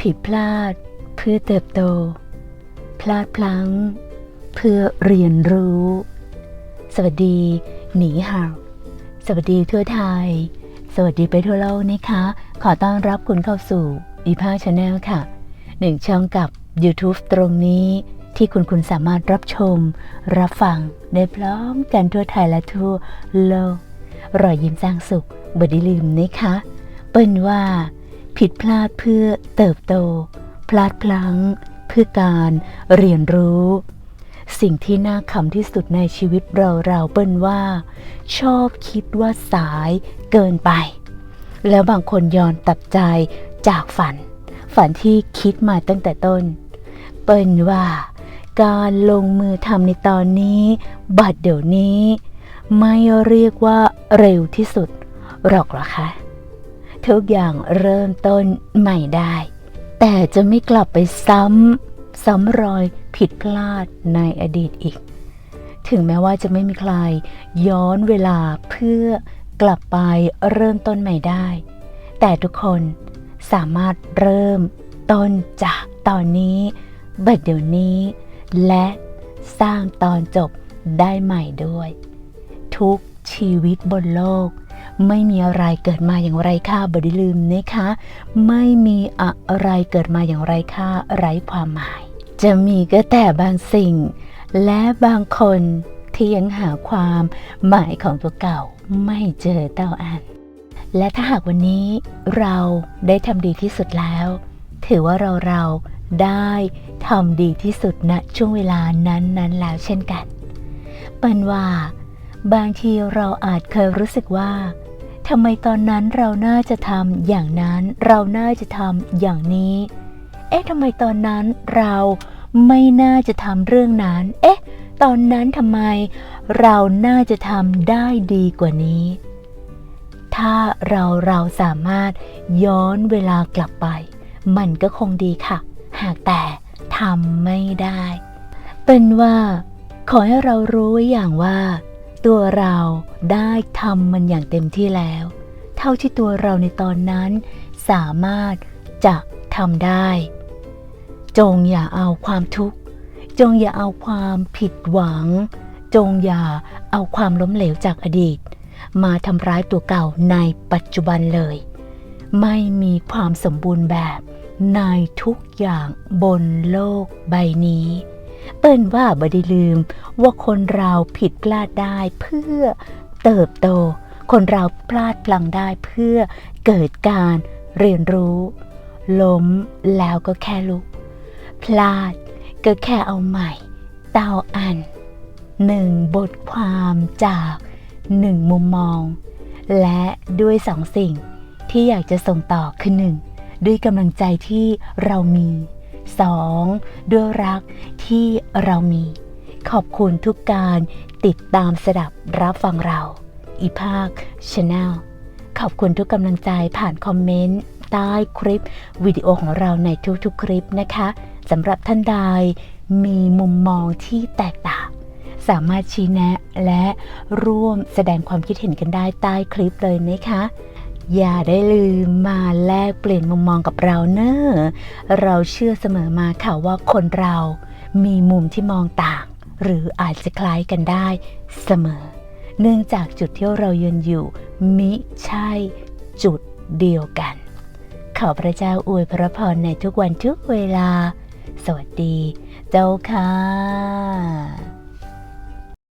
ผิดพลาด เพื่อเติบโต พลาดพลั้ง เพื่อเรียนรู้ สวัสดี หนีห่าวสวัสดีทั่วไทย สวัสดีไปทั่วโลกนะคะ ขอต้อนรับคุณเข้าสู่อีพาชาแนลค่ะหนึ่งช่องกับ YouTube ตรงนี้ที่คุณคุณสามารถรับชม รับฟังได้พร้อมกันทั่วไทยและทั่วโลกรอยยิ้มสร้างสุขบไดีลืมนะคะ เปิ้นว่า ผิดพลาดเพื่อเติบโต พลาดพลั้ง เพื่อการเรียนรู้ สิ่งที่น่าขำที่สุดในชีวิตเราเราเปิ้นว่า ชอบคิดว่าสายเกินไป แล้วบางคนยอนตัดใจจากฝัน ฝันที่คิดมาตั้งแต่ต้น เปิ้นว่า การลงมือทำในตอนนี้ บัดเดี๋ยวนี้ ไม่เรียกว่าเร็วที่สุดหรอกเหรอคะ ทุกอย่างเริ่มต้นใหม่ได้ แต่จะไม่กลับไปซ้ำซ้ำรอยผิดพลาดในอดีตอีก ถึงแม้ว่าจะไม่มีใคร ย้อนเวลาเพื่อกลับไปเริ่มต้นใหม่ได้ แต่ทุกคนสามารถเริ่มต้นจากตอนนี้บัดเดี๋ยวนี้ และสร้างตอนจบได้ใหม่ด้วย ทุกชีวิตบนโลก ไม่มีอะไรเกิดมาอย่างไรค่าบไดิลืมนะคะ ไม่มีอะไรเกิดมาอย่างไรค่าไร้ความหมาย จะมีก็แต่บางสิ่ง และบางคนที่ยังหาความหมายของตัวเก่าไม่เจอเต้าอัน และถ้าหากวันนี้เราได้ทำดีที่สุดแล้ว ถือว่าเราเราได้ทำดีที่สุดณช่วงเวลานั้นๆแล้วเช่นกัน เปิ้นว่า บางทีเราอาจเคยรู้สึกว่าทำไมตอนนั้นเราน่าจะทำอย่างนั้นเราน่าจะทำอย่างนี้ เอ๊ะทำไมตอนนั้นเราไม่น่าจะทำเรื่องนั้น เอ๊ะ ตอนนั้นทำไมเราน่าจะทำได้ดีกว่านี้ ถ้าเราเราสามารถย้อนเวลากลับไป มันก็คงดีค่ะ หากแต่ทำไม่ได้ เป็นว่า ขอให้เรารู้ไว้อย่างว่า ตัวเราได้ทำมันอย่างเต็มที่แล้ว เท่าที่ตัวเราในตอนนั้นสามารถจะทำได้ จงอย่าเอาความทุกข์ จงอย่าเอาความผิดหวัง จงอย่าเอาความล้มเหลวจากอดีต มาทำร้ายตัวเก่าในปัจจุบันเลย ไม่มีความสมบูรณ์แบบในทุกอย่างบนโลกใบนี้ เปิ้นว่าบไดีลืมว่าคนเราผิดพลาดได้เพื่อเติบโต คนเราพลาดพลังได้เพื่อเกิดการเรียนรู้ ล้มแล้วก็แค่ลุก พลาดก็แค่เอาใหม่ เตาอันหนึ่งบทความจากหนึ่งมุมมอง และด้วยสองสิ่งที่อยากจะส่งต่อคือหนึ่งด้วยกำลังใจที่เรามี สองด้วยรักที่เรามี ขอบคุณทุกการติดตามสดับรับฟังเรา อีภาคชาแนลขอบคุณทุกกำลังใจผ่านคอมเมนต์ใต้คลิปวิดีโอของเราในทุกๆคลิปนะคะสำหรับท่านใดมีมุมมองที่แตกต่าง สามารถชี้แนะและร่วมแสดงความคิดเห็นกันได้ใต้คลิปเลยนะคะ อย่าได้ลืมมาแลกเปลี่ยนมุมมองกับเราเนอะเราเชื่อเสมอมาค่ะว่าคนเรามีมุมที่มองต่าง หรืออาจจะคล้ายกันได้เสมอ เนื่องจากจุดที่เรายืนอยู่ มิใช่จุดเดียวกัน ขอพระเจ้าอวยพระพรในทุกวันทุกเวลา สวัสดี เจ้าค่ะ